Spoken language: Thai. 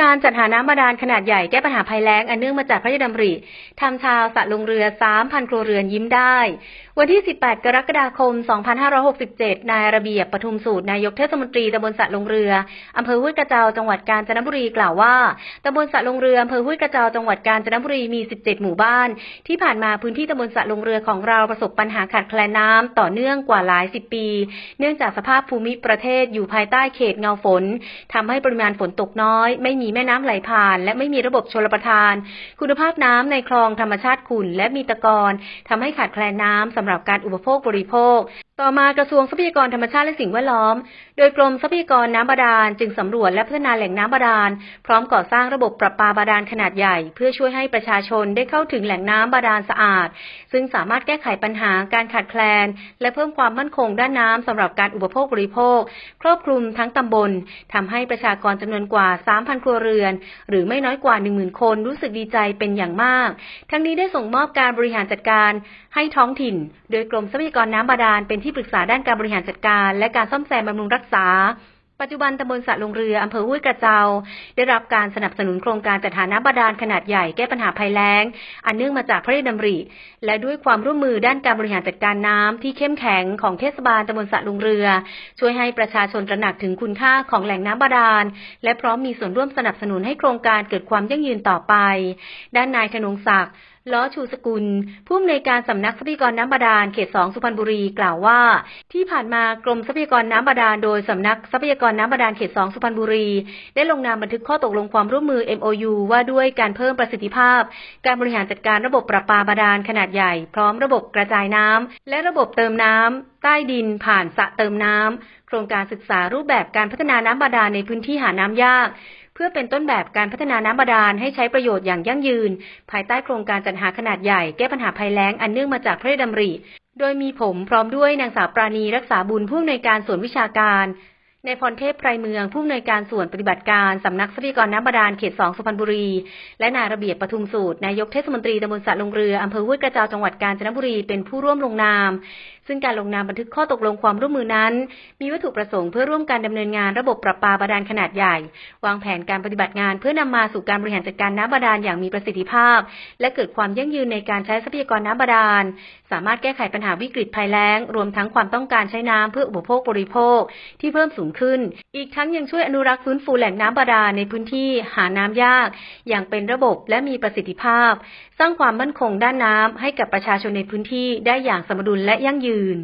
การจัดหาน้ำบาดาลขนาดใหญ่แก้ปัญหาภัยแล้งอันเนื่องมาจากพระราชดำริทำชาวสะลงเรือ 3,000 ครัวเรือนยิ้มได้วันที่ 18 กรกฎาคม 2567 นายระเบียบปทุมสูตร นายกเทศมนตรีตำบลสะลงเรือ อำเภอห้วยกระเจ้า จังหวัดกาญจนบุรี กล่าวว่า ตำบลสะลงเรือ อำเภอห้วยกระเจ้า จังหวัดกาญจนบุรี มี 17 หมู่บ้าน ที่ผ่านมาพื้นที่ตำบลสะลงเรือของเราประสบปัญหาขาดแคลนน้ำต่อเนื่องกว่าหลายสิบปี เนื่องจากสภาพภูมิประเทศอยู่ภายใต้เขตเงาฝนทำให้ปริมาณฝนตกน้อย ไม่มีแม่น้ำไหลผ่าน และไม่มีระบบชลประทาน คุณภาพน้ำในคลองธรรมชาติขุ่นและมีตะกอนทำให้ขาดแคลนน้ำำหรับการอุปโภคบริโภคต่อมากระทรวงทรัพยากรธรรมชาติและสิ่งแวดล้อม โดยกรมทรัพยากรน้ำบาดาลจึงสำรวจและพัฒนาแหล่งน้ำบาดาล พร้อมก่อสร้างระบบประปาบาดาลขนาดใหญ่ เพื่อช่วยให้ประชาชนได้เข้าถึงแหล่งน้ำบาดาลสะอาด ซึ่งสามารถแก้ไขปัญหาการขาดแคลน และเพิ่มความมั่นคงด้านน้ำสำหรับการอุปโภคบริโภค ครอบคลุมทั้งตำบลทำให้ประชากรจำนวนกว่า 3,000 ครัวเรือน หรือไม่น้อยกว่า 10,000 คนรู้สึกดีใจเป็นอย่างมาก ทั้งนี้ได้ส่งมอบการบริหารจัดการให้ท้องถิ่น โดยกรมทรัพยากรน้ำบาดาลเป็นที่ปรึกษาด้านการบริหารจัดการ และการซ่อมแซมบำรุงรักษา ปัจจุบันตำบลสะลงเรืออำเภอห้วยกระเจา ได้รับการสนับสนุนโครงการจัดหาน้ำบาดาลขนาดใหญ่แก้ปัญหาภัยแล้ง อันเนื่องมาจากพระราชดำริ และด้วยความร่วมมือด้านการบริหารจัดการน้ำที่เข้มแข็งของเทศบาลตำบลสะลงเรือ ช่วยให้ประชาชนตระหนักถึงคุณค่าของแหล่งน้ำบาดาล และพร้อมมีส่วนร่วมสนับสนุนให้โครงการเกิดความยั่งยืนต่อไป ด้านนายธนงศักดิ์ ล้อชูสกุล ผู้อำนวยการสำนักทรัพยากรน้ำบาดาลเขต2สุพรรณบุรีกล่าวว่า ที่ผ่านมากรมทรัพยากรน้ำบาดาลโดยสำนักทรัพยากรน้ำบาดาลเขต2สุพรรณบุรี ได้ลงนามบันทึกข้อตกลงความร่วมมือ MOU ว่าด้วยการเพิ่มประสิทธิภาพ การบริหารจัดการระบบประปาบาดาลขนาดใหญ่ พร้อมระบบกระจายน้ำและระบบเติมน้ำใต้ดินผ่านสระเติมน้ำโครงการศึกษารูปแบบการพัฒนาน้ำบาดาลในพื้นที่หาน้ำยาก เพื่อเป็นต้นแบบการพัฒนาน้ำบาดาลให้ใช้ประโยชน์อย่างยั่งยืน ภายใต้โครงการจัดหาขนาดใหญ่แก้ปัญหาภัยแล้งอันเนื่องมาจากพระราชดำริ โดยมีผมพร้อมด้วยนางสาวปราณีรักษาบุญผู้อำนวยการส่วนวิชาการในพรเทพไพรเมืองผู้อำนวยการส่วนปฏิบัติการ สำนักทรัพยากรน้ำบาดาลเขต2สุพรรณบุรี และนายระเบียบปทุมสูตร นายกเทศมนตรีตำบลสะลงเรือ อำเภอห้วยกระเจ้าจังหวัดกาญจนบุรีเป็นผู้ร่วมลงนามซึ่งการลงนามบันทึกข้อตกลงความร่วมมือนั้น มีวัตถุประสงค์เพื่อร่วมการดำเนินงานระบบประปาบาดาลขนาดใหญ่ วางแผนการปฏิบัติงานเพื่อนำมาสู่การบริหารจัดการน้ำบาดาลอย่างมีประสิทธิภาพ และเกิดความยั่งยืนในการใช้ทรัพยากรน้ำบาดาล สามารถแก้ไขปัญหาวิกฤตภัยแล้ง รวมทั้งความต้องการใช้น้ำเพื่ออุปโภคบริโภคที่เพิ่มสูงขึ้น อีกทั้งยังช่วยอนุรักษ์ฟื้นฟูแหล่งน้ำบาดาลในพื้นที่หาน้ำยาก อย่างเป็นระบบและมีประสิทธิภาพ สร้างความมั่นคงด้านน้ำให้กับประชาชนในพื้นที่ได้อย่างสมดุลและยั่งยืน